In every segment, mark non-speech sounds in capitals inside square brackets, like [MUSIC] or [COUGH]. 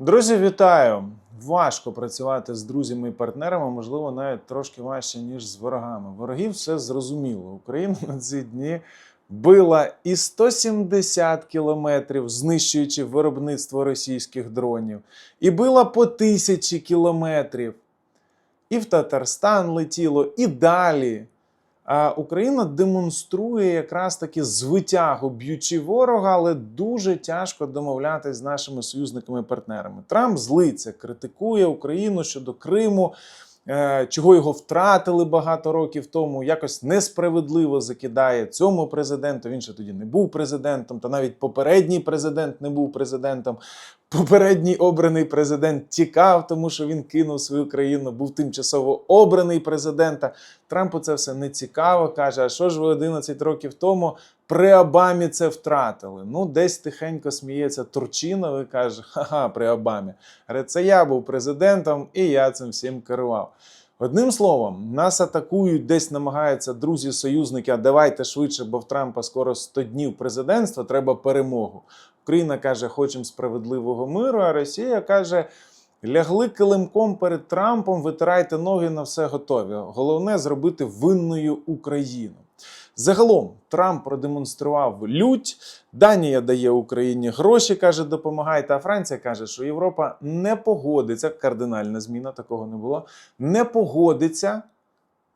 Друзі, вітаю! Важко працювати з друзями і партнерами, можливо, навіть трошки важче, ніж з ворогами. Ворогів все зрозуміло. Україна [LAUGHS] на ці дні била і 170 кілометрів, знищуючи виробництво російських дронів, і била по тисячі кілометрів. І в Татарстан летіло, і далі. Україна демонструє якраз таки звитягу, б'ючи ворога, але дуже тяжко домовлятись з нашими союзниками і партнерами. Трамп злиться, критикує Україну щодо Криму, е, чого його втратили багато років тому. Якось несправедливо закидає цьому президенту. Він ще тоді не був президентом, та навіть попередній президент не був президентом. Попередній обраний президент тікав, тому що він кинув свою країну, був тимчасово обраний президента. Трампу це все не цікаво. каже: а що ж ви 11 років тому при Обамі це втратили? Ну, десь тихенько сміється Турчинов і каже: ха-ха, при Обамі. Говорить, це я був президентом і я цим всім керував. Одним словом, нас атакують, десь намагаються друзі-союзники, а давайте швидше, бо в Трампа скоро 100 днів президентства, треба перемогу. Україна каже, хочемо справедливого миру, а Росія каже, лягли килимком перед Трампом, витирайте ноги на все готові. Головне зробити винною Україну. Загалом Трамп продемонстрував лють. Данія дає Україні гроші, каже, допомагайте. А Франція каже, що Європа не погодиться. Кардинальна зміна такого не було. Не погодиться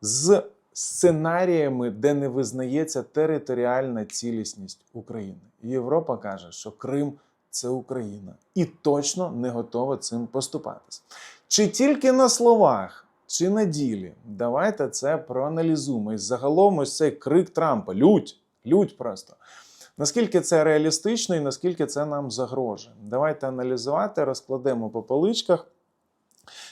з сценаріями, де не визнається територіальна цілісність України. Європа каже, що Крим це Україна і точно не готова цим поступатись. Чи тільки на словах, чи на ділі? Давайте це проаналізуємо. І загалом ось цей крик Трампа: лють, лють просто. Наскільки це реалістично і наскільки це нам загрожує? Давайте аналізувати, розкладемо по поличках.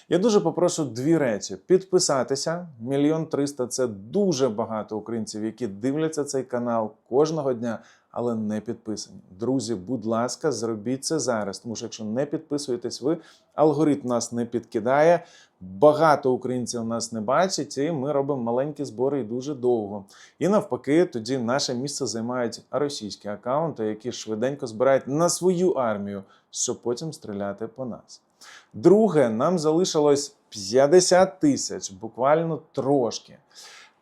Я дуже попрошу дві речі: підписатися. Мільйон триста це дуже багато українців, які дивляться цей канал кожного дня, але не підписані. Друзі, будь ласка, зробіть це зараз. Тому що якщо не підписуєтесь ви, алгоритм нас не підкидає. Багато українців нас не бачать, і ми робимо маленькі збори і дуже довго. І навпаки, тоді наше місце займають російські акаунти, які швиденько збирають на свою армію, щоб потім стріляти по нас. Друге, нам залишилось 50 тисяч, буквально трошки.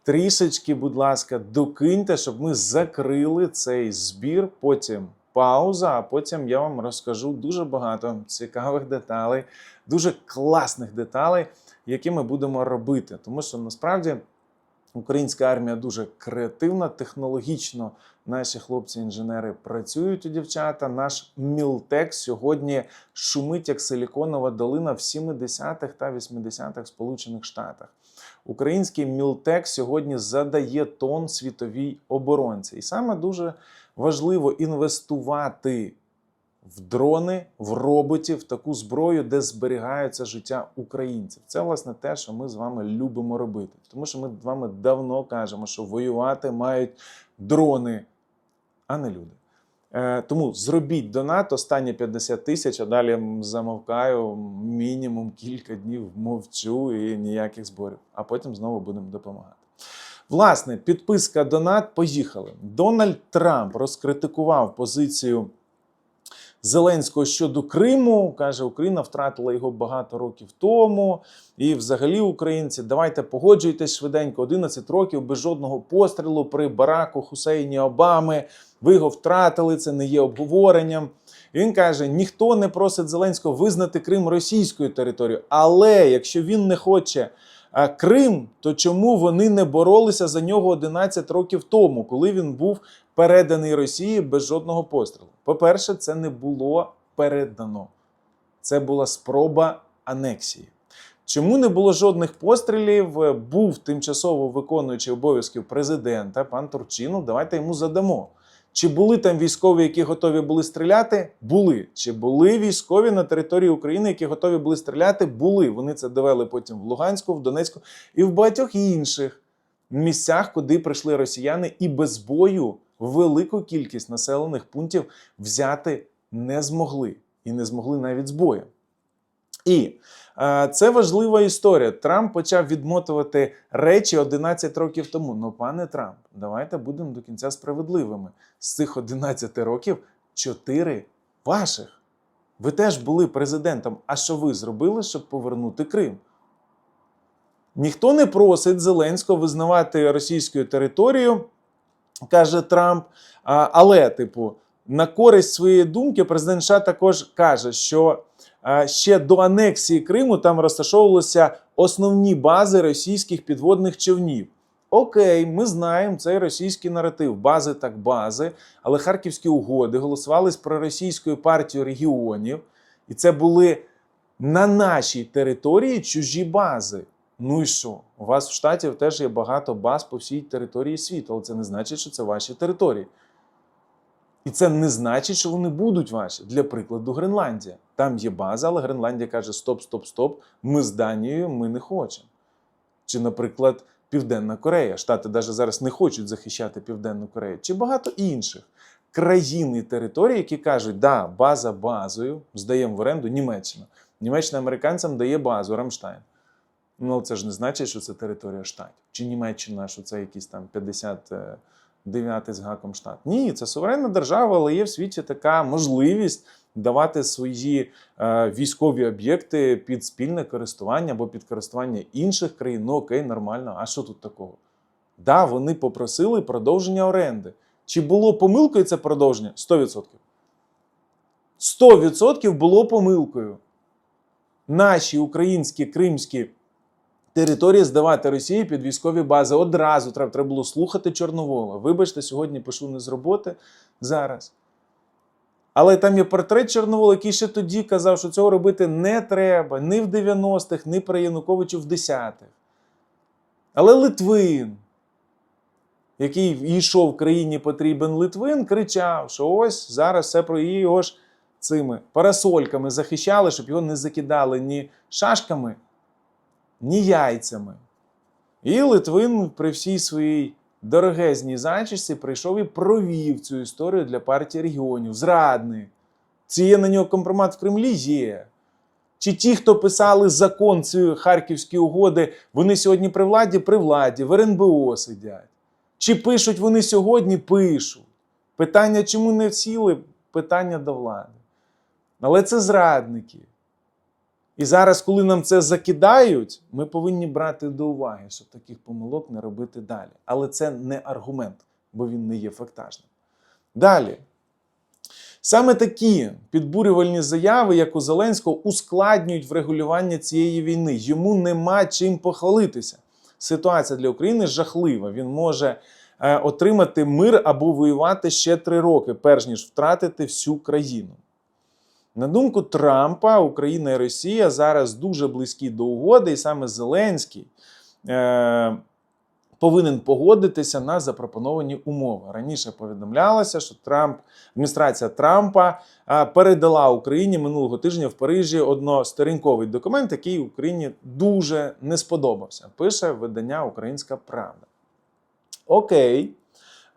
Трішечки, будь ласка, докиньте, щоб ми закрили цей збір. Потім пауза, а потім я вам розкажу дуже багато цікавих деталей, дуже класних деталей, які ми будемо робити. Тому що насправді українська армія дуже креативна, технологічно наші хлопці-інженери працюють у дівчата. Наш Мілтек сьогодні шумить як силіконова долина в 70-х та 80-х Сполучених Штатах. Український Мілтек сьогодні задає тон світовій оборонці. І саме дуже важливо інвестувати в дрони, в роботів, в таку зброю, де зберігається життя українців. Це власне те, що ми з вами любимо робити. Тому що ми з вами давно кажемо, що воювати мають дрони, а не люди. Е, Тому зробіть донат, останні 50 тисяч, а далі замовкаю мінімум кілька днів, мовчу і ніяких зборів. А потім знову будемо допомагати. Власне, підписка донат. Поїхали. Дональд Трамп розкритикував позицію Зеленського щодо Криму. Каже, Україна втратила його багато років тому. І взагалі, українці, давайте погоджуйтесь швиденько. 11 років без жодного пострілу при Бараку Хусейні Обами. Ви його втратили, це не є обговоренням. Він каже: ніхто не просить Зеленського визнати Крим російською територією. Але якщо він не хоче Крим, то чому вони не боролися за нього 11 років тому, коли він був переданий Росії без жодного пострілу? По-перше, це не було передано. Це була спроба анексії. Чому не було жодних пострілів? Був тимчасово виконуючий обов'язків президента, пан Турчинов. Давайте йому задамо. Чи були там військові, які готові були стріляти? Були. Чи були військові на території України, які готові були стріляти? Були. Вони це довели потім в Луганську, в Донецьку і в багатьох інших місцях, куди прийшли росіяни, і без бою велику кількість населених пунктів взяти не змогли. І не змогли навіть з боєм. І е, це важлива історія. Трамп почав відмотувати речі 11 років тому. Ну, пане Трамп, давайте будемо до кінця справедливими. З цих 11 років 4 ваших. Ви теж були президентом. А що ви зробили, щоб повернути Крим? Ніхто не просить Зеленського визнавати російською територію, каже Трамп. Але, типу, на користь своєї думки, президент США також каже, що ще до анексії Криму там розташовувалися основні бази російських підводних човнів. Окей, ми знаємо цей російський наратив. Бази так бази, але харківські угоди голосувались про російською партію регіонів, і це були на нашій території чужі бази. Ну і що? У вас в штаті теж є багато баз по всій території світу, але це не значить, що це ваші території. І це не значить, що вони будуть ваші. Для прикладу, Гренландія. Там є база, але Гренландія каже: стоп, стоп, стоп, ми з Данією ми не хочемо. Чи, наприклад, Південна Корея. Штати навіть зараз не хочуть захищати Південну Корею, чи багато інших країн і територій, які кажуть, да, база базою, здаємо в оренду Німеччина. Німеччина американцям дає базу Рамштайн. Ну, це ж не значить, що це територія штатів. Чи Німеччина, що це якийсь там 59 з гаком штат. Ні, це суверенна держава, але є в світі така можливість давати свої е, військові об'єкти під спільне користування або під користування інших країн. Ну окей, нормально. А що тут такого? Да, вони попросили продовження оренди. Чи було помилкою це продовження? 100%. 100% було помилкою. Наші українські кримські території здавати Росії під військові бази. Одразу треба, треба було слухати Чорновола. Вибачте, сьогодні пишу не з роботи зараз. Але там є портрет Чорновола, який ще тоді казав, що цього робити не треба ні в 90-х, ні при Януковичу в 10-х. Але Литвин, який йшов в країні потрібен Литвин, кричав, що ось зараз все про її його ж цими парасольками захищали, щоб його не закидали ні шашками, ні яйцями. І Литвин при всій своїй дорогезній зачісті прийшов і провів цю історію для партії регіонів. Зрадник. Чи є на нього компромат в Кремлі? Є. Чи ті, хто писали закон цієї Харківської угоди, вони сьогодні при владі? При владі, в РНБО сидять. Чи пишуть вони сьогодні? Пишуть. Питання, чому не сіли? Питання до влади. Але це зрадники. І зараз, коли нам це закидають, ми повинні брати до уваги, щоб таких помилок не робити далі. Але це не аргумент, бо він не є фактажним. Далі. Саме такі підбурювальні заяви, як у Зеленського, ускладнюють врегулювання цієї війни. Йому нема чим похвалитися. Ситуація для України жахлива. Він може е, отримати мир або воювати ще три роки, перш ніж втратити всю країну. На думку Трампа, Україна і Росія зараз дуже близькі до угоди, і саме Зеленський е, повинен погодитися на запропоновані умови. Раніше повідомлялося, що Трамп, адміністрація Трампа е, передала Україні минулого тижня в Парижі односторінковий документ, який Україні дуже не сподобався. Пише видання Українська Правда. Окей.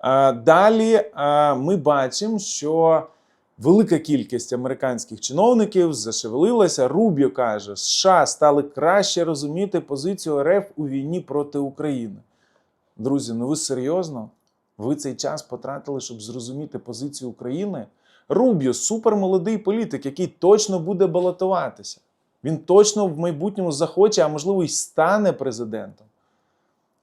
Е, далі е, ми бачимо, що. Велика кількість американських чиновників зашевелилася. Рубіо каже, США стали краще розуміти позицію РФ у війні проти України. Друзі, ну ви серйозно? Ви цей час потратили, щоб зрозуміти позицію України? Рубіо супермолодий політик, який точно буде балотуватися. Він точно в майбутньому захоче, а можливо, й стане президентом.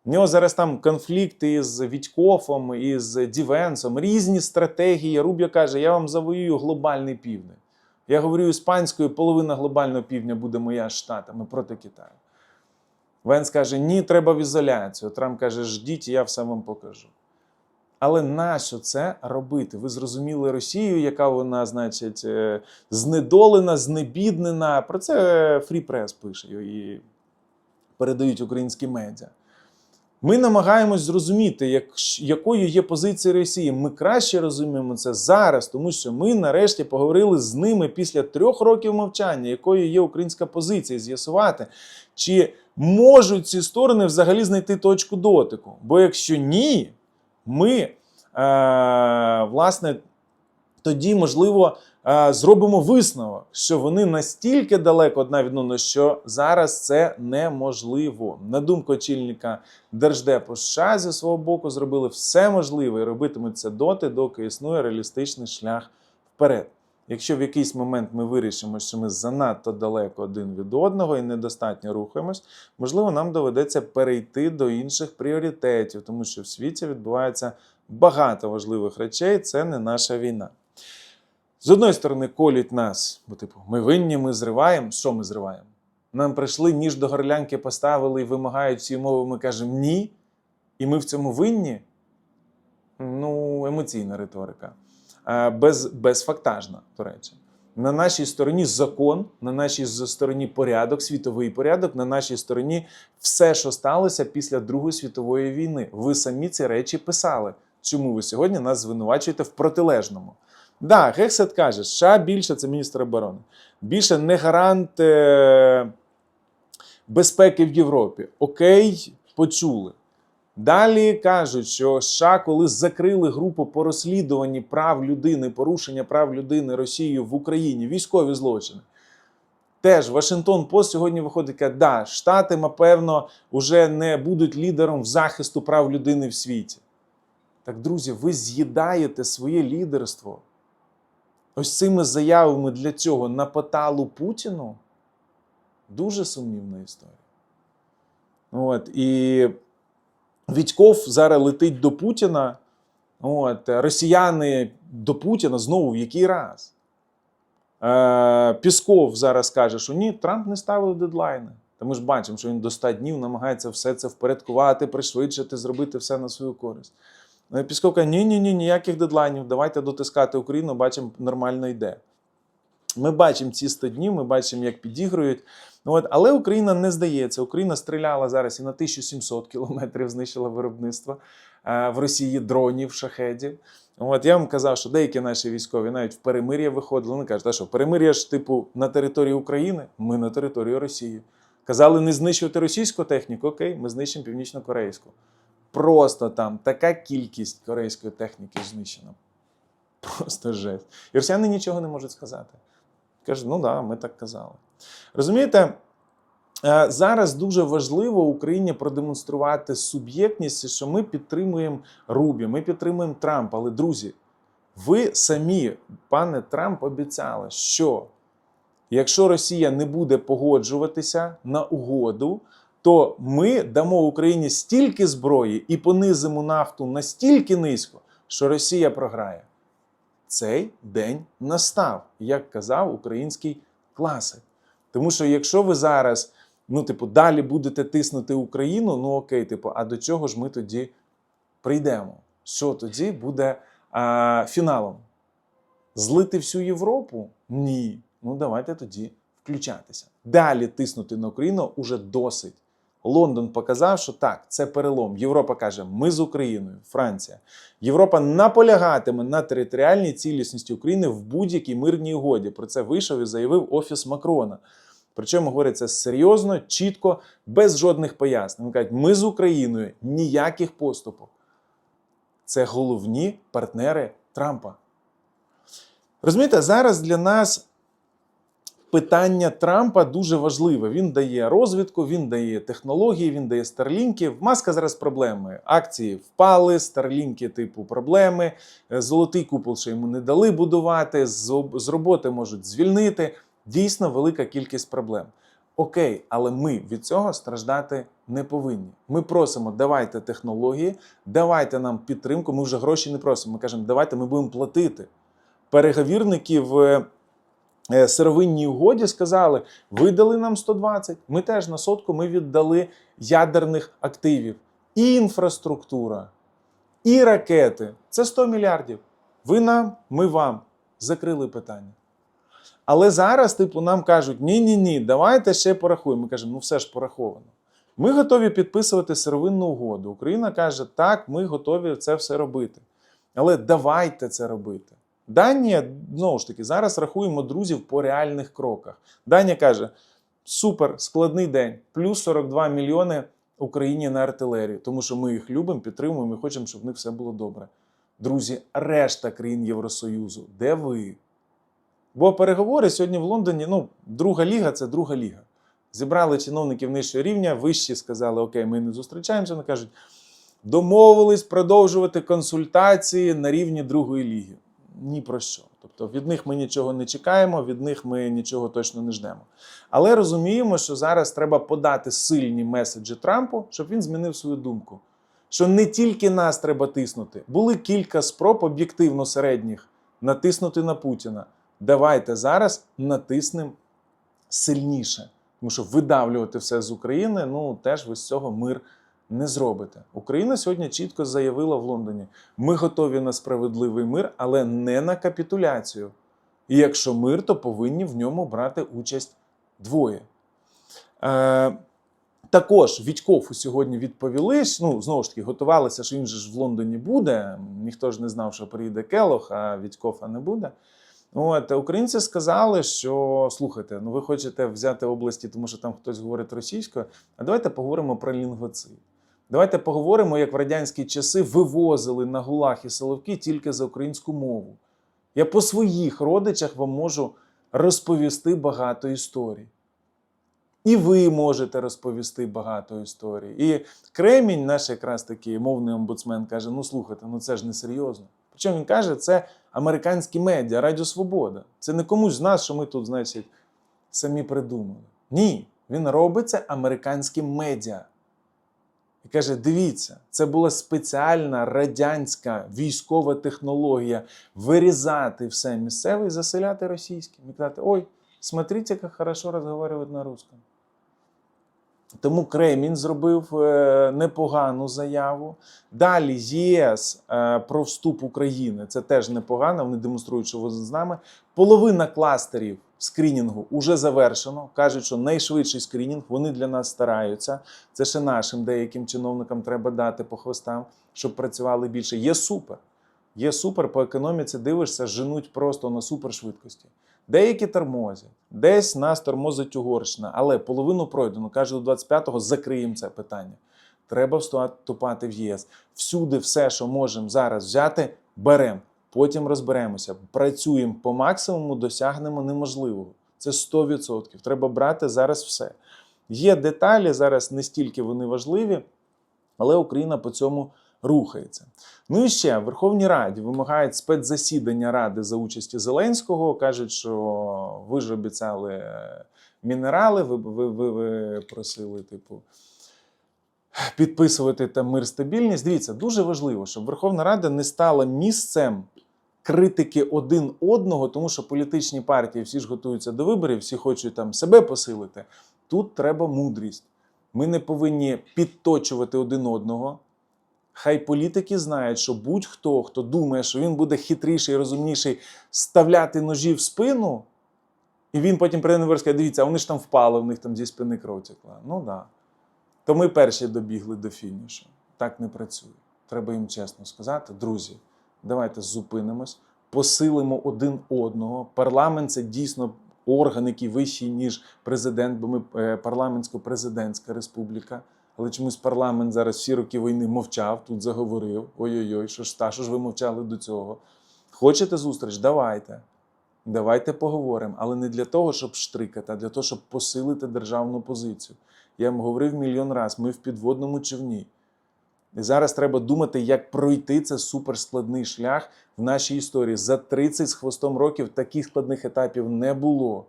У нього зараз там конфлікти із Вітькофом, із Дівенсом, різні стратегії. Рубіо каже, я вам завоюю глобальний південь. Я говорю іспанською, половина глобального півдня буде моя штатами проти Китаю. Венс каже, ні, треба в ізоляцію. Трамп каже, ждіть, я все вам покажу. Але нащо це робити? Ви зрозуміли Росію, яка вона, значить, е, знедолена, знебіднена. Про це Фрі Прес пише і передають українські медіа. Ми намагаємось зрозуміти, як, якою є позиція Росії. Ми краще розуміємо це зараз, тому що ми нарешті поговорили з ними після трьох років мовчання, якою є українська позиція, з'ясувати, чи можуть ці сторони взагалі знайти точку дотику. Бо якщо ні, ми е, власне тоді можливо. Е, Зробимо висновок, що вони настільки далеко одна від одного, що зараз це неможливо. На думку очільника Держдепу США зі свого боку зробили все можливе і робитимуть це доти, доки існує реалістичний шлях вперед. Якщо в якийсь момент ми вирішимо, що ми занадто далеко один від одного і недостатньо рухаємось, можливо, нам доведеться перейти до інших пріоритетів, тому що в світі відбувається багато важливих речей, це не наша війна. З одної сторони, колють нас, бо типу, ми винні, ми зриваємо. Що ми зриваємо? Нам прийшли, ніж до горлянки поставили і вимагають ці умови, ми кажемо ні. І ми в цьому винні. Ну, емоційна риторика. Без, безфактажна, до речі. На нашій стороні закон, на нашій стороні порядок, світовий порядок, на нашій стороні все, що сталося після Другої світової війни. Ви самі ці речі писали. Чому ви сьогодні нас звинувачуєте в протилежному? Да, Гексет каже, США більше це міністр оборони. Більше не гарант е, безпеки в Європі. Окей, почули. Далі кажуть, що США, коли закрили групу по розслідуванні прав людини, порушення прав людини Росією в Україні, військові злочини. Теж Вашингтон Пост сьогодні виходить, каже, да, Штати, напевно, вже не будуть лідером в захисту прав людини в світі. Так, друзі, ви з'їдаєте своє лідерство ось цими заявами для цього на поталу Путіну. Дуже сумнівна історія. От, і Вітьков зараз летить до Путіна. От, росіяни до Путіна знову в який раз? Е, Пісков зараз каже, що ні, Трамп не ставив дедлайни. Та ми ж бачимо, що він до 100 днів намагається все це впорядкувати, пришвидшити, зробити все на свою користь. Е, Пісков ні, ні, ні, ніяких дедлайнів, давайте дотискати Україну, бачимо, нормально йде. Ми бачимо ці 100 днів, ми бачимо, як підігрують. Ну, От, але Україна не здається. Україна стріляла зараз і на 1700 кілометрів знищила виробництво е, в Росії дронів, шахедів. От я вам казав, що деякі наші військові навіть в перемир'я виходили. Вони кажуть, а що перемир'я ж типу на території України, ми на території Росії. Казали не знищувати російську техніку, окей, ми знищимо північно-корейську. Просто там така кількість корейської техніки знищена. [LAUGHS] Просто жесть. І росіяни нічого не можуть сказати. Кажуть, ну да, ми так казали. Розумієте, е, зараз дуже важливо Україні продемонструвати суб'єктність, що ми підтримуємо Рубі, ми підтримуємо Трампа. Але, друзі, ви самі, пане Трамп, обіцяли, що якщо Росія не буде погоджуватися на угоду, то ми дамо Україні стільки зброї і понизимо нафту настільки низько, що Росія програє. Цей день настав, як казав український класик. Тому що якщо ви зараз, ну, типу, далі будете тиснути Україну, ну окей, типу, а до чого ж ми тоді прийдемо? Що тоді буде а, фіналом? Злити всю Європу? Ні. Ну давайте тоді включатися. Далі тиснути на Україну уже досить. Лондон показав, що так, це перелом. Європа каже, ми з Україною, Франція. Європа наполягатиме на територіальній цілісності України в будь-якій мирній угоді. Про це вийшов і заявив Офіс Макрона. Причому говориться серйозно, чітко, без жодних пояснень. Вони кажуть, ми з Україною ніяких поступок. Це головні партнери Трампа. Розумієте, зараз для нас питання Трампа дуже важливе. Він дає розвідку, він дає технології, він дає старлінки. Маска зараз проблеми. Акції впали, старлінки, типу, проблеми. Е, Золотий купол ще йому не дали будувати, з роботи можуть звільнити. Дійсно велика кількість проблем. Окей, але ми від цього страждати не повинні. Ми просимо, давайте технології, давайте нам підтримку. Ми вже гроші не просимо. Ми кажемо, давайте ми будемо платити. Переговірники в е, сировинній угоді сказали: ви дали нам 120, ми теж на сотку ми віддали ядерних активів. І інфраструктура, і ракети. Це 100 мільярдів. Ви нам, ми вам. Закрили питання. Але зараз, типу, нам кажуть: ні-ні ні, давайте ще порахуємо. Ми кажемо, ну все ж пораховано. Ми готові підписувати сировинну угоду. Україна каже, так, ми готові це все робити. Але давайте це робити. Данія, знову ж таки, зараз рахуємо друзів по реальних кроках. Данія каже: супер, складний день, плюс 42 мільйони Україні на артилерію, тому що ми їх любимо, підтримуємо і хочемо, щоб в них все було добре. Друзі, решта країн Євросоюзу, де ви? Бо переговори сьогодні в Лондоні, ну, друга ліга це друга ліга. Зібрали чиновників нижчого рівня, вищі сказали, окей, ми не зустрічаємося. Вони кажуть, домовились продовжувати консультації на рівні другої ліги. Ні про що. Тобто від них ми нічого не чекаємо, від них ми нічого точно не ждемо. Але розуміємо, що зараз треба подати сильні меседжі Трампу, щоб він змінив свою думку. Що не тільки нас треба тиснути, були кілька спроб об'єктивно середніх натиснути на Путіна. Давайте зараз натиснемо сильніше. Тому що видавлювати все з України, ну теж ви з цього мир не зробите. Україна сьогодні чітко заявила в Лондоні: ми готові на справедливий мир, але не на капітуляцію. І якщо мир, то повинні в ньому брати участь двоє. Е, також Вітькову сьогодні відповіли. Ну, знову ж таки, готувалися, що він же ж в Лондоні буде. Ніхто ж не знав, що приїде Келох, а Вітькова не буде. От, українці сказали, що слухайте, ну ви хочете взяти області, тому що там хтось говорить російською. А давайте поговоримо про лінгвоцид. Давайте поговоримо, як в радянські часи вивозили на гулах і соловки тільки за українську мову. Я по своїх родичах вам можу розповісти багато історій. І ви можете розповісти багато історій. І Кремінь, наш якраз такий мовний омбудсмен, каже: ну слухайте, ну це ж не серйозно. Причому він каже, це американські медіа, Радіо Свобода. Це не комусь з нас, що ми тут, значить, самі придумали. Ні, він робить це американським медіа. І каже: дивіться, це була спеціальна радянська військова технологія вирізати все місцеве і заселяти російським. І казати, ой, смотрите, як хорошо розмовляють на русском. Тому Кремінь зробив е, непогану заяву. Далі ЄС е, про вступ України. Це теж непогано. Вони демонструють, що вони з нами. Половина кластерів скрінінгу вже завершено. Кажуть, що найшвидший скрінінг. Вони для нас стараються. Це ще нашим деяким чиновникам треба дати по хвостам, щоб працювали більше. Є супер. Є супер по економіці. Дивишся, женуть просто на супершвидкості. Деякі тормозять, десь нас тормозить Угорщина, але половину пройдено. Каже, до 25-го закриємо це питання. Треба вступати в ЄС. Всюди все, що можемо зараз взяти, беремо. Потім розберемося. Працюємо по максимуму, досягнемо неможливого. Це 100%. Треба брати зараз все. Є деталі, зараз не стільки вони важливі, але Україна по цьому рухається. Ну і ще в Верховній Раді вимагають спецзасідання Ради за участі Зеленського. кажуть, що ви ж обіцяли е, мінерали, ви, ви, ви, ви просили, типу. Підписувати там мир стабільність. Дивіться, дуже важливо, щоб Верховна Рада не стала місцем критики один одного, тому що політичні партії всі ж готуються до виборів, всі хочуть там себе посилити. Тут треба мудрість. Ми не повинні підточувати один одного. Хай політики знають, що будь-хто, хто думає, що він буде хитріший, розумніший, ставляти ножі в спину, і він потім прийде на і скаже, дивіться, вони ж там впали, в них там зі спини кров текла. Ну так. Да. То ми перші добігли до фінішу. Так не працює. Треба їм чесно сказати, друзі, давайте зупинимось, посилимо один одного. Парламент це дійсно орган, який вищий, ніж президент, бо ми е, парламентсько-президентська республіка. Але чомусь парламент зараз всі роки війни мовчав, тут заговорив. Ой-ой-ой, що ж та, що ж ви мовчали до цього? Хочете зустріч? Давайте. Давайте поговоримо, але не для того, щоб штрикати, а для того, щоб посилити державну позицію. Я вам говорив мільйон разів, ми в підводному човні. І зараз треба думати, як пройти це суперскладний шлях в нашій історії. За 30 з хвостом років таких складних етапів не було.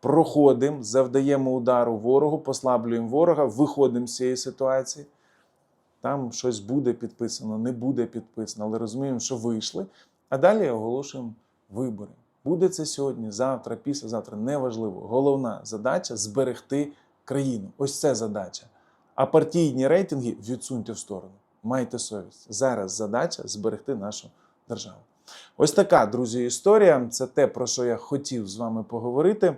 Проходимо, завдаємо удару ворогу, послаблюємо ворога, виходимо з цієї ситуації. Там щось буде підписано, не буде підписано, але розуміємо, що вийшли. А далі оголошуємо вибори. Буде це сьогодні, завтра, післязавтра, неважливо. Головна задача зберегти країну. Ось це задача. А партійні рейтинги відсуньте в сторону. Майте совість. Зараз задача зберегти нашу державу. Ось така, друзі, історія. Це те, про що я хотів з вами поговорити.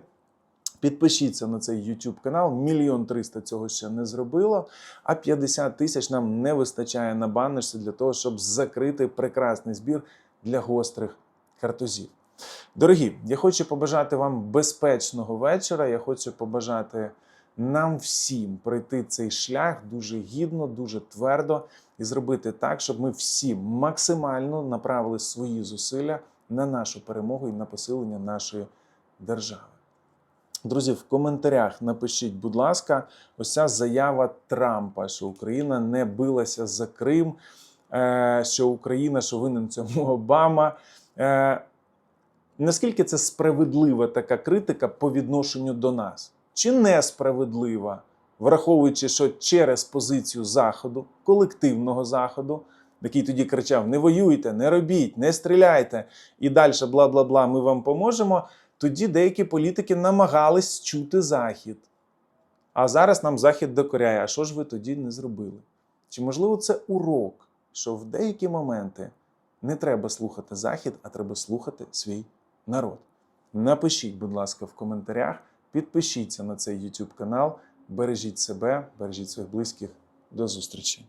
Підпишіться на цей YouTube канал. Мільйон триста цього ще не зробило, а 50 тисяч нам не вистачає на баннерсі для того, щоб закрити прекрасний збір для гострих картузів. Дорогі, я хочу побажати вам безпечного вечора. Я хочу побажати нам всім пройти цей шлях дуже гідно, дуже твердо і зробити так, щоб ми всі максимально направили свої зусилля на нашу перемогу і на посилення нашої держави. Друзі, в коментарях напишіть, будь ласка, ось заява Трампа, що Україна не билася за Крим, е, що Україна, що винен цьому Обама. Е, Наскільки це справедлива така критика по відношенню до нас? Чи несправедлива, враховуючи, що через позицію заходу, колективного заходу, який тоді кричав: не воюйте, не робіть, не стріляйте і далі бла бла бла, ми вам поможемо. Тоді деякі політики намагались чути захід. А зараз нам захід докоряє. А що ж ви тоді не зробили? Чи можливо це урок, що в деякі моменти не треба слухати захід, а треба слухати свій народ? Напишіть, будь ласка, в коментарях, підпишіться на цей YouTube канал, бережіть себе, бережіть своїх близьких. До зустрічі!